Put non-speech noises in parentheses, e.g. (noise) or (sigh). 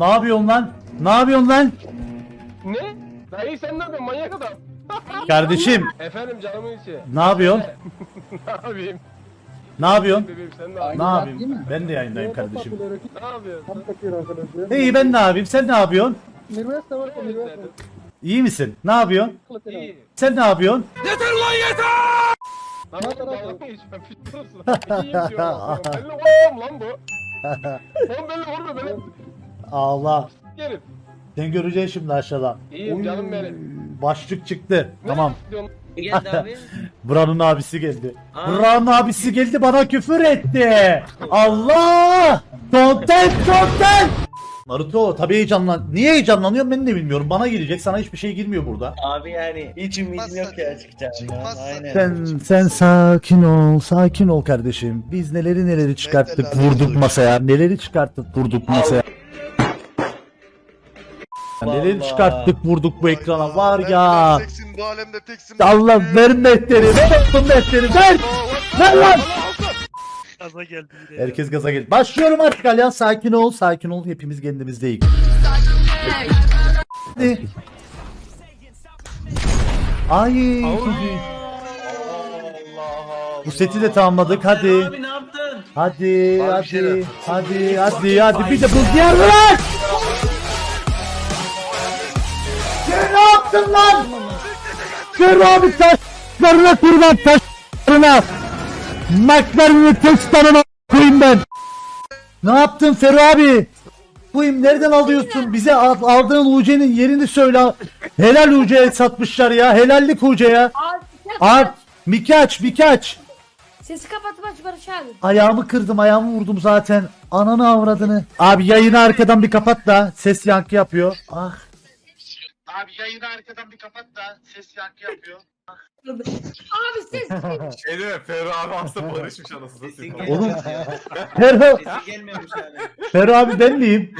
ne yapıyorsun lan? Ne yapıyorsun lan? Ne? Dayı sen ne yapıyorsun manyak adam? (laughs) Kardeşim Efendim canımın içi. ne yapıyorsun? (laughs) ne yapayım? Ne yapıyorsun? Bebeğim sen ne Ne yapıyorsun? yapayım? Ben de yayındayım kardeşim. Ne yapıyorsun? İyi ben ne yapayım? Sen ne yapıyorsun? İyi misin? Ne yapıyorsun? İyi. Sen ne yapıyorsun? Lan oğlum dalga mı geçiyorsun? (laughs) Pis misin? İyiyim diyorum. Benimle vurmuyorum lan bu. Oğlum benimle vurmuyor benim. Allah. Gelin. Sen göreceksin şimdi aşağıda. İyiyim canım benim. Başlık çıktı. Ne Tamam. Geldi abi. (laughs) Buranın abisi geldi. Aa. Buranın abisi geldi bana küfür etti. Allah! Content content! Naruto tabii heyecanlan. Niye heyecanlanıyorum ben de bilmiyorum. Bana girecek. Sana hiçbir şey girmiyor burada. Abi yani hiç ümidim yok ya açıkçası. Çıkmazsa- Aynen. Sen sen sakin ol, sakin ol kardeşim. Biz neleri neleri çıkarttık, vurduk masaya. Neleri çıkarttık, vurduk masaya. Neleri çıkarttık, vurduk bu ekrana. Var ya. ben teksin, bu alemde teksin. Allah ver mehteri, ver olsun mehteri, ver! Ver lan! Gaza geldi yine. Herkes gaza geldi. Başlıyorum artık Alyan. Sakin ol, sakin ol. Hepimiz kendimizdeyiz. Hadi. Ay. Bu seti de tamamladık. Hadi. Abi ne yaptın? Hadi, Var bir şeyler. hadi, hadi, hadi, hadi. Bir de buz diğer lan! Yaptın lan? Kır abi taşlarına kurban taşlarına. Maklarını taşlarına koyayım ben. Ne yaptın Ferro abi? Koyayım nereden alıyorsun? Bize al- aldığın UC'nin yerini söyle. Helal UC'ye satmışlar ya. Helallik UC ya. Abi, ses Art, kapat. Miki aç, Miki aç. Sesi kapatıp aç Barış abi. Ayağımı kırdım ayağımı vurdum zaten. Ananı avradını. Abi yayını arkadan bir kapat da ses yankı yapıyor. Ah. Abi yayını arkadan bir kapat da ses yankı yapıyor. Abi ses (laughs) Şey değil mi? Ferro abi aslında barışmış anasını Sesin satayım. Oğlum. gelmemiş ya. Ferro, Sesi gelmemiş abi. Ferro abi ben miyim?